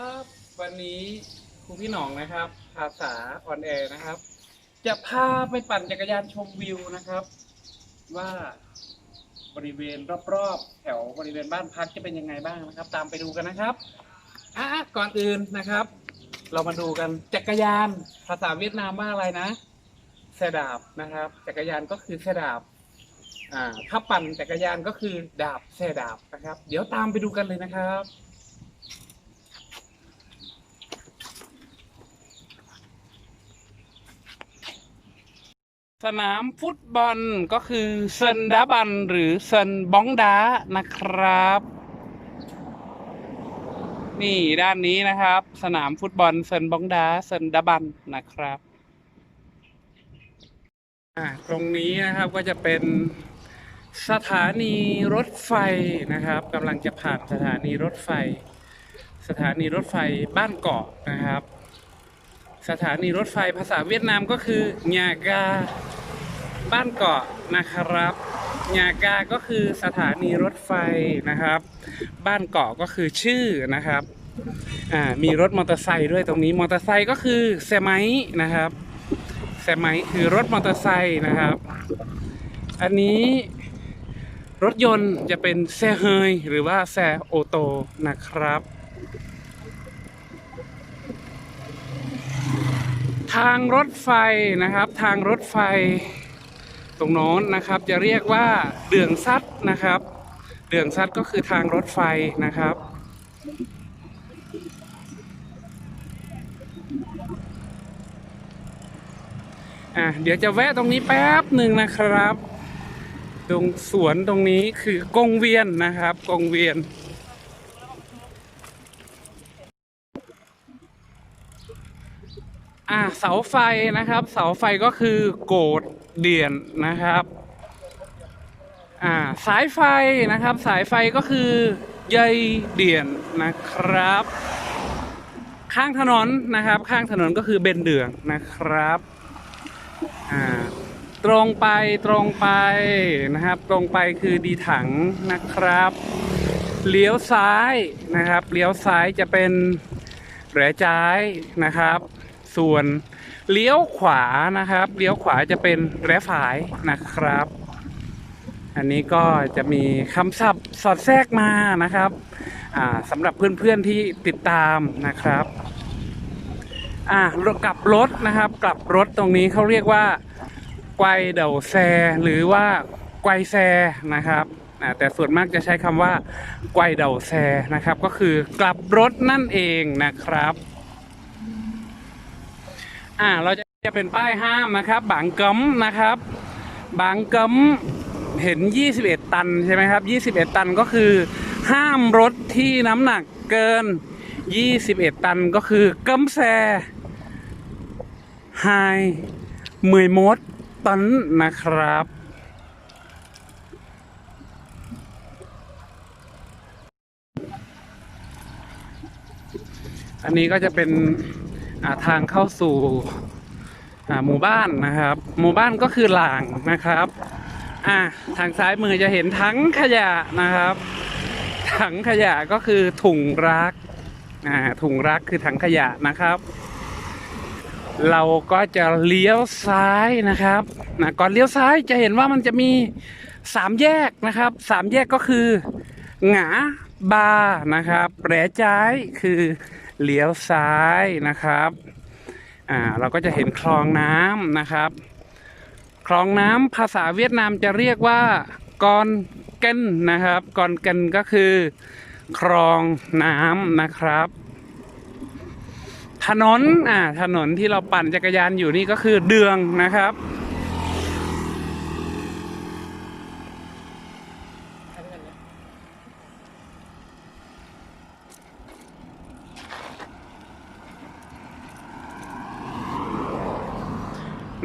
ครับวันนี้ครูพี่หน่องนะครับ ภาษาออนแอร์นะครับ จะพาไปปั่นจักรยานชมวิวนะครับ ว่าบริเวณรอบๆ แถวบริเวณบ้านพักจะเป็นยังไงบ้างนะครับ ตามไปดูกันนะครับอะก่อนอื่นนะครับ เรามาดูกันจักรยานภาษาเวียดนามว่าอะไรนะแซดาบนะครับ จักรยานก็คือแซดาบอ่าถ้าปั่นจักรยานก็คือดาบแซดาบนะครับ เดี๋ยวตามไปดูกันเลยนะครับ สนามฟุตบอลก็คือเซนดาบันหรือเซนบองดานะครับ นี่ด้านนี้นะครับ สนามฟุตบอลเซนบองดาเซนดาบันนะครับตรงนี้นะครับก็จะเป็นสถานีรถไฟนะครับกำลังจะผ่านสถานีรถไฟ สถานีรถไฟบ้านเกาะนะครับ สถานีรถไฟภาษาเวียดนามก็คือญากา บ้านเกาะนะครับญากาก็คือสถานีรถไฟนะครับ บ้านเกาะก็คือชื่อนะครับอ่ามีรถมอเตอร์ไซค์ด้วยตรงนี้มอเตอร์ไซค์ก็คือแซไมค์นะครับแซไมค์คือรถมอเตอร์ไซค์นะครับ อันนี้รถยนต์จะเป็นแซเฮยหรือว่าแซโอโตนะครับ ทางรถไฟนะครับ ทางรถไฟ ตรงโน้นนะครับ จะเรียกว่าเดืองซัดนะครับ เดืองซัดก็คือทางรถไฟนะครับ อะเดี๋ยวจะแวะตรงนี้แป๊บหนึ่งนะครับ ตรงสวนตรงนี้คือกงเวียนนะครับ กงเวียนอ่าเสาไฟนะครับ เสาไฟก็คือโกด เดียนนะครับอ่าสายไฟนะครับ สายไฟก็คือใยเดียนนะครับ ข้างถนนนะครับ ข้างถนนก็คือเบนเดืองนะครับอ่าตรงไปตรงไปนะครับ ตรงไปคือดีถังนะครับเลี้ยวซ้ายนะครับเลี้ยวซ้ายจะเป็นแหรจ้ายนะครับ ส่วน เลี้ยวขวานะครับ เลี้ยวขวาจะเป็นแรฝายนะครับ อันนี้ก็จะมีคำศัพท์สอดแทรกมานะครับสำหรับเพื่อนๆที่ติดตามนะครับอ่ากลับรถนะครับ กลับรถตรงนี้เขาเรียกว่าไกวเดาแซ หรือว่าไกวแซนะครับแต่ส่วนมากจะใช้คำว่าไกวเดาแซนะครับ ก็คือกลับรถนั่นเองนะครับ อ่าเราจะจะเป็นป้ายห้ามนะครับบางกัมนะครับ บางกัมเห็น 21 ตันใช่ไหมครับ 21 ตันก็คือ ห้ามรถที่น้ำหนักเกิน 21 ตันก็คือกัมแซไฮเมยมดตันนะครับอันนี้ก็จะเป็น ทางเข้าสู่หมู่บ้านนะครับ หมู่บ้านก็คือหลางนะครับอ่าทางซ้ายมือจะเห็นถังขยะนะครับ ถังขยะก็คือถุงรักอ่าถุงรักคือถังขยะนะครับ เราก็จะเลี้ยวซ้ายนะครับนะก่อนเลี้ยวซ้ายจะเห็นว่ามันจะมีสามแยกนะครับสามแยกก็คือ หงาบานะครับแปรจ้ายคือ เลี้ยวซ้ายนะครับอ่าเราก็จะเห็นคลองน้ำนะครับ คลองน้ำภาษาเวียดนามจะเรียกว่ากอนเกนนะครับกอนเกนก็คือ คลองน้ำนะครับ ถนนอ่าถนนที่เราปั่นจักรยานอยู่นี่ก็คือเดืองนะครับ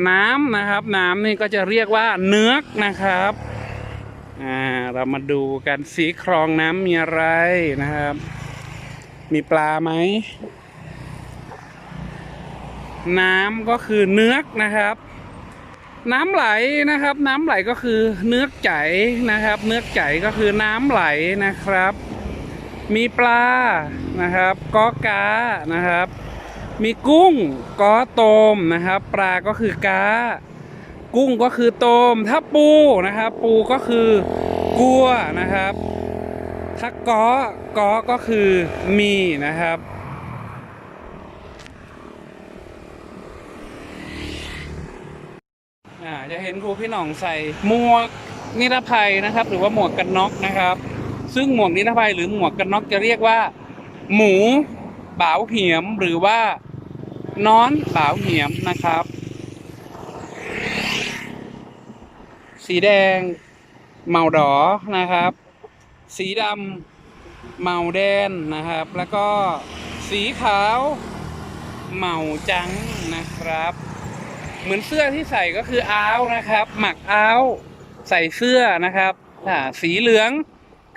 น้ำนะครับ น้ำนี่ก็จะเรียกว่าเนื้อกนะครับอ่าเรามาดูกันสีครองน้ำมีอะไรนะครับ มีปลาไหมน้ำก็คือเนื้อกนะครับ น้ำไหลนะครับ น้ำไหลก็คือเนื้อกใจนะครับ เนื้อกใจก็คือน้ำไหลนะครับ มีปลานะครับกอกานะครับ มีกุ้งกอโตมนะครับ ปลาก็คือกากุ้งก็คือโตมถ้าปูนะครับ ปูก็คือกัวนะครับ ถ้ากอกอก็คือมีนะครับจะเห็นครูพี่หน่องใส่หมวกนิรภัยนะครับ หรือว่าหมวกกันน็อกนะครับ ซึ่งหมวกนิรภัยหรือหมวกกันน็อกจะเรียกว่า หมูบ่าวเหียมหรือว่า น้อนบ่าวเหียมนะครับ สีแดง เมาดอนะครับ สีดำเมาแดนนะครับ แล้วก็สีขาวเมาจังนะครับ เหมือนเสื้อที่ใส่ก็คืออ้าวนะครับ หมักอ้าวใส่เสื้อนะครับสีเหลือง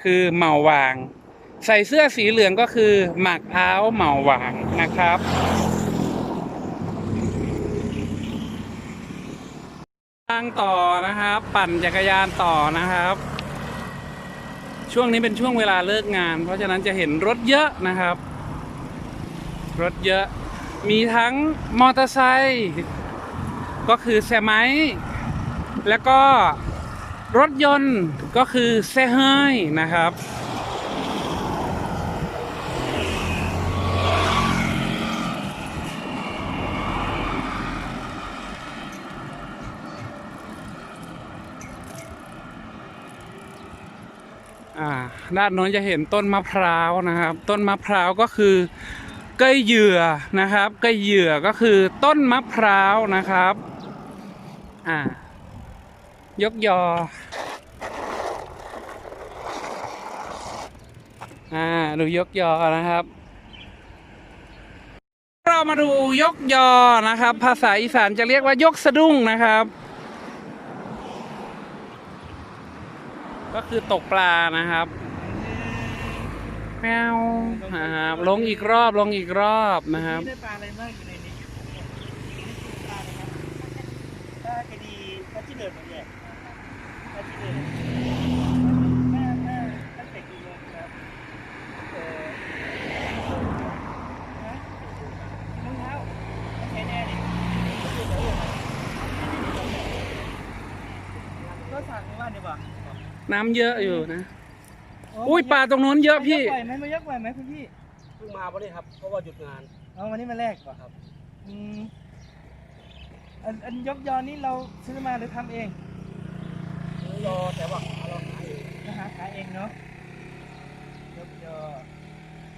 คือเมาวาง ใส่เสื้อสีเหลืองก็คือหมักอ้าวเมาวางนะครับางต่อนะครับ ปั่นจักรยานต่อนะครับ ช่วงนี้เป็นช่วงเวลาเลิกงาน เพราะฉะนั้นจะเห็นรถเยอะนะครับ รถเยอะ มีทั้งมอเตอร์ไซค์ก็คือแซไมแล้วก็รถยนต์ก็คือแซเฮยนะครับ อ่าด้านโน้นจะเห็นต้นมะพร้าวนะครับ ต้นมะพร้าวก็คือเก้ยเหยื่อนะครับเก้ยเหยื่อก็คือต้นมะพร้าวนะครับอ่ายกยออ่าดูยกยอนะครับ เรามาดูยกยอนะครับ ภาษาอีสานจะเรียกว่ายกสะดุ้งนะครับ ก็คือตกปลานะครับแมวนะครับลงอีกรอบลงอีกรอบนะครับได้ปลาอะไรบ้างอยู่ในนี้ปลาอะไรครับปลากระดีปลาที่เดือดหมดเลยปลาที่เดือดม่แม่ตั้งแต่กี่โมงครับเออฮะกี่โมงเช้าไม่ใช่แน่ดิก็สั่งว่าเดี๋ยวบอก น้ำเยอะอยู่นะ อุ้ยปลาตรงนู้นเยอะพี่ ไหวไหมมายกไหวไหมคุณพี่เพิ่งมาวันนี้ครับ เพราะว่าหยุดงาน เอาวันนี้มาแรกก่อนครับอืมอันอันยกยอนี้เราซื้อมาหรือทำเองซื้อรอแต่ว่าเราขายเองนะฮะขายเองเนาะยกยอ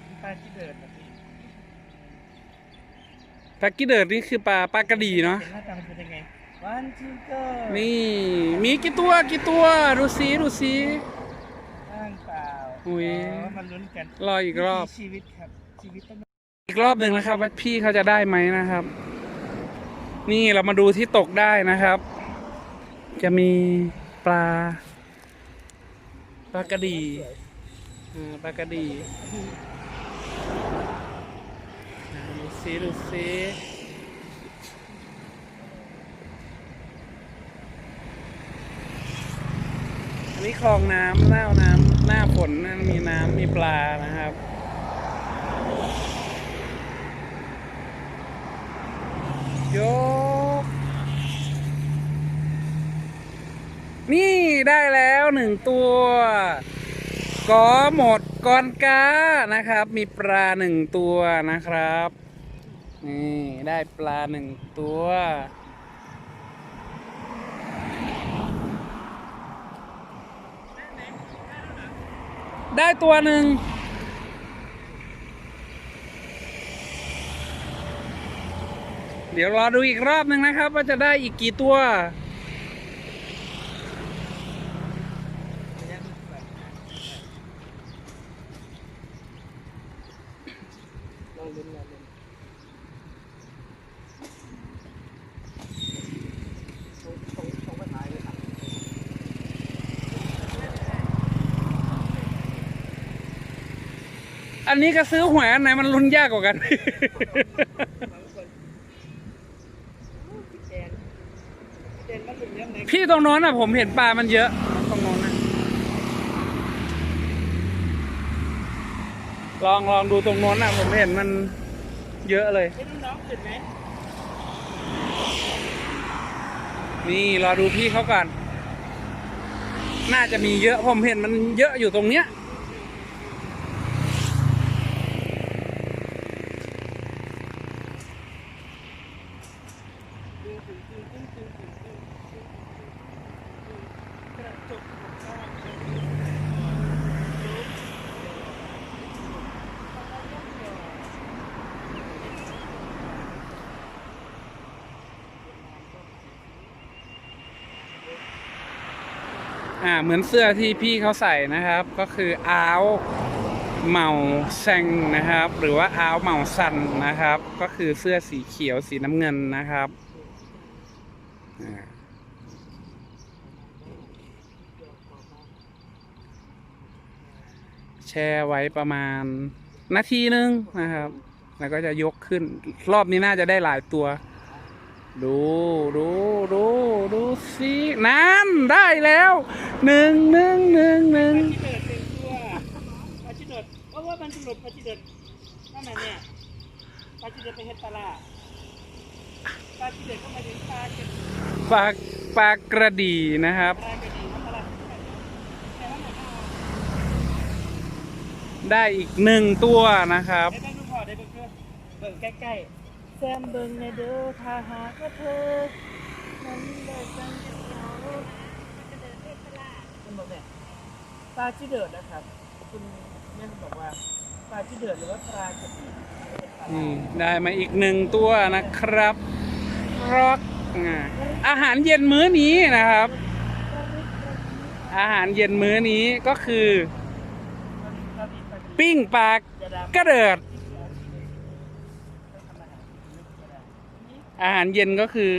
มีปลาที่เดินแบบนี้ปลากิเดิร์ดนี่คือปลาปลากระดีเนาะ เห็นหน้าตามันเป็นยังไง วันทูเกอร์นี่มีกี่ตัวกี่ตัวดูซิดูซิว่างเปล่าอุ๊ยมันลุ้นกันรออีกรอบวิถีชีวิตครับชีวิตต้องอีกรอบหนึ่งนะครับว่าพี่เขาจะได้ไหมนะครับ นี่เรามาดูที่ตกได้นะครับ จะมีปลาปลากระดีอ่าปลากระดีอ่าดูซิดูซิ นนี้คลองน้ำหน้าน้ำหน้าฝนมีน้ำมีปลานะครับยก นี่ได้แล้วหนึ่งตัวกอหมดกอนกานะครับ มีปลาหนึ่งตัวนะครับ นี่ได้ปลาหนึ่งตัว ได้ตัวหนึ่งเดี๋ยวรอดูอีกรอบหนึ่งนะครับ ว่าจะได้อีกกี่ตัว ลองลุ้นลองลุ้น ต้องต้องต้องไปขายเลยครับ อั นนี้ก็ซื้อหวยอันไหนมันลุ้นยากกว่ากันบางคนพี่แจนพี่แจนมันลุ้นยังไงพี่ตรงโน้นอะผมเห็นปลามันเยอะ ตรงโน้นนะลองลองดูตรงโน้นนะผมเห็นมันเยอะเลยให้น้องๆขึ้นไหมนี่รอดูพี่เขาก่อนน่าจะมีเยอะผมเห็นมันเยอะอยู่ตรงเนี้ย กระจกของช่อง อ่าเหมือนเสื้อที่พี่เขาใส่นะครับ ก็คืออ้าวเหมาแซงนะครับ หรือว่าอ้าวเหมาซันนะครับ ก็คือเสื้อสีเขียวสีน้ำเงินนะครับแช่ไว้ประมาณนาทีนึงนะครับ แล้วก็จะยกขึ้น รอบนี้น่าจะได้หลายตัว ดูดูดูดูสินั่นได้แล้วหนึ่งหนึ่งหนึ่งหนึ่งปลาจิเดิดเป็นตัวปาจิเดิดเพราะว่ามันจะหลุดปลาจิเดิดนั่นน่ะเนี่ยปลาจิเดิดเป็นเห็ดปลาล่าปลาจิเดิดก็มาถึงปลาเก็บปลาปลากระดีนะครับ ปลากระดีปลาล่าแต่ว่าไหนก็เอาได้อีกหนึ่งตัวนะครับ ได้เบิ่งดูพอได้เบิ่งเพื่อเบิ่งใกล้ๆ แซมเบิ่งในเด้อถ้าหากว่าเธอนั้นเลิกกันจะเหงามันบอกเนี่ยปลาจิเดิดนะครับคุณแม่บอกว่าปลาจิเดิดหรือว่าปลากระดีนี่ได้มาอีกหนึ่งตัวนะครับร็อกอาอาหารเย็นมื้อนี้นะครับ อาหารเย็นมื้อนี้ก็คือ ปิ้งปลากระเดิด อาหารเย็นก็คือ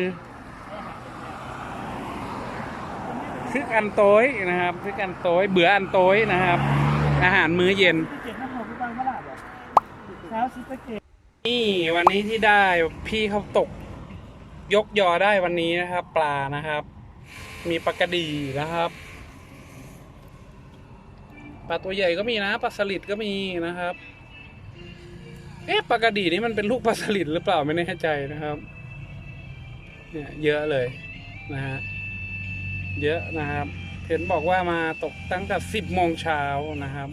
พึกอันโต้ยนะครับพึกอันโต้ยเบื่ออันโต้ยนะครับ อาหารมื้อเย็นนี่วันนี้ที่ได้พี่เขาตก ยกยอได้วันนี้นะครับ ปลานะครับ มีปลากระดีนะครับปลาตัวใหญ่ก็มีนะปลาสลิดก็มีนะครับ เอ๊ะปลากระดีนี่มันเป็นลูกปลาสลิดหรือเปล่าไม่แน่ใจนะครับ เนี่ยเยอะเลยนะฮะเยอะนะครับ เห็นบอกว่ามาตกตั้งแต่สิบโมงเช้านะครับ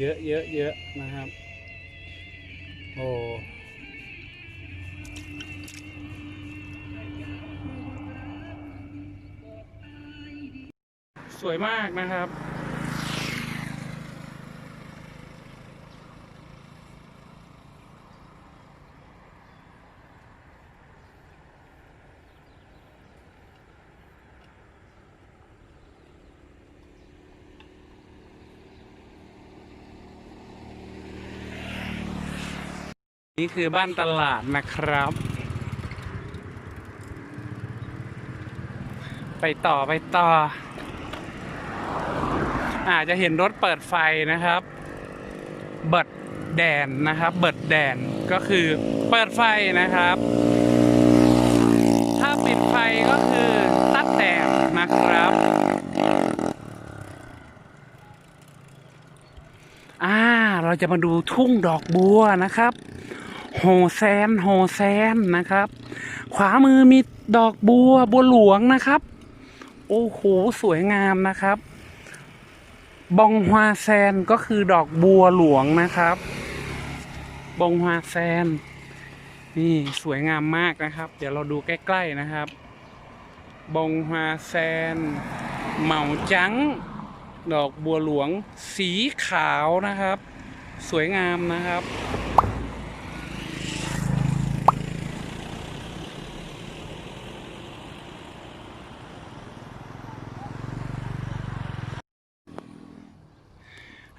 เยอะเยอะเยอะนะครับโอ้สวยมากนะครับ นี่คือบ้านตลาดนะครับ ไปต่อไปต่อ อาจจะเห็นรถเปิดไฟนะครับ เบิดแดนนะครับ เบิดแดนก็คือเปิดไฟนะครับ ถ้าปิดไฟก็คือตัดแดนนะครับอ่าเราจะมาดูทุ่งดอกบัวนะครับ โฮแซนโฮแซนนะครับ ขวามือมีดอกบัวบัวหลวงนะครับ โอ้โหสวยงามนะครับ บองฮวาแซนก็คือดอกบัวหลวงนะครับ บองฮวาแซน นี่สวยงามมากนะครับ เดี๋ยวเราดูใกล้ๆนะครับ บองฮวาแซน เหมาจังดอกบัวหลวง สีขาวนะครับ สวยงามนะครับ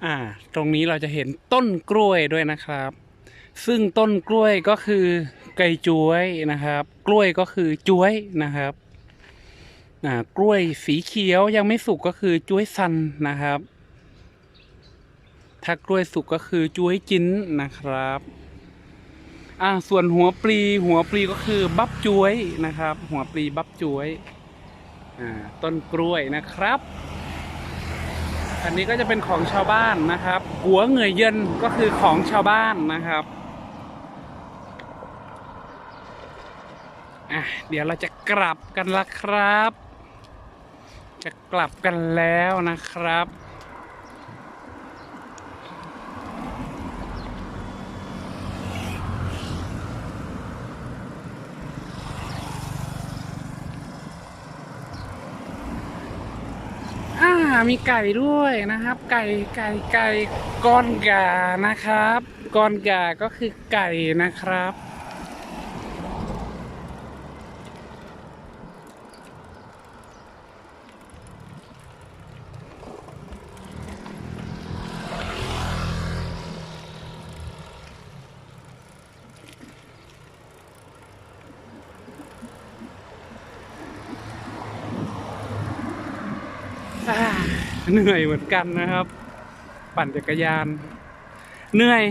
อ่า ตรงนี้เราจะเห็นต้นกล้วยด้วยนะครับ ซึ่งต้นกล้วยก็คือไก่จ้วยนะครับ กล้วยก็คือจ้วยนะครับอ่ากล้วยสีเขียวยังไม่สุกก็คือจ้วยซันนะครับ ถ้ากล้วยสุกก็คือจ้วยจิ้นนะครับอ่าส่วนหัวปลีหัวปลีก็คือบับจ้วยนะครับ หัวปลีบับจ้วยอ่าต้นกล้วยนะครับ อันนี้ก็จะเป็นของชาวบ้านนะครับหัวเงยเย็นก็คือของชาวบ้านนะครับอะเดี๋ยวเราจะกลับกันละครับ จะกลับกันแล้วนะครับ มีไก่ด้วยนะครับ ไก่ไก่ไก่ก้อนกานะครับก้อนกาก็คือไก่นะครับ เหนื่อยเหมือนกันนะครับ ปั่นจักรยาน เหนื่อย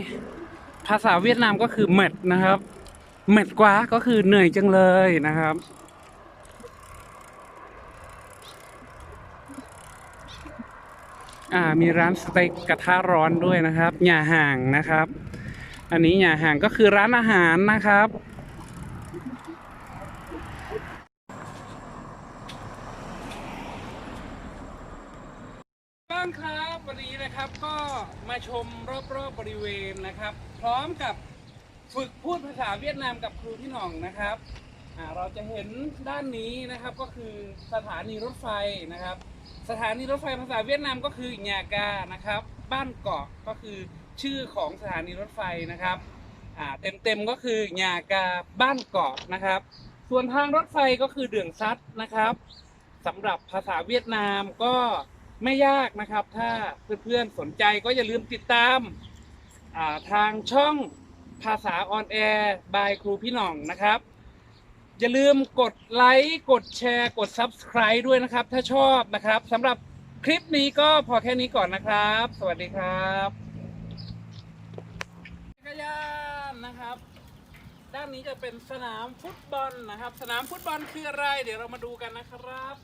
ภาษาเวียดนามก็คือเม็ดนะครับเม็ดกว่าก็คือเหนื่อยจังเลยนะครับ อ่ามีร้านสเต็กกระทะร้อนด้วยนะครับหย่าห่างนะครับ อันนี้หย่าห่างก็คือร้านอาหารนะครับ บ้างครับวันนี้นะครับก็มาชมรอบๆบริเวณนะครับ พร้อมกับฝึกพูดภาษาเวียดนามกับครูพี่หน่องนะครับเราจะเห็นด้านนี้นะครับก็คือสถานีรถไฟนะครับ สถานีรถไฟภาษาเวียดนามก็คือหญากานะครับ บ้านเกาะก็คือชื่อของสถานีรถไฟนะครับเต็มๆก็คือหญากาบ้านเกาะนะครับ ส่วนทางรถไฟก็คือเดืองซัดนะครับสำหรับภาษาเวียดนามก็ ไม่ยากนะครับ ถ้าเพื่อนๆสนใจก็อย่าลืมติดตามาทางช่องภาษาออนแอร์บายครูพี่หน่องนะครับ อย่าลืมกดไลค์กดแชร์กด Subscribe ด้วยนะครับ ถ้าชอบนะครับสำหรับคลิปนี้ก็พอแค่นี้ก่อนนะครับ สวัสดีครับจักรยานนะครับ ด้านนี้จะเป็นสนามฟุตบอลนะครับ สนามฟุตบอลคืออะไร เดี๋ยวเรามาดูกันนะครับ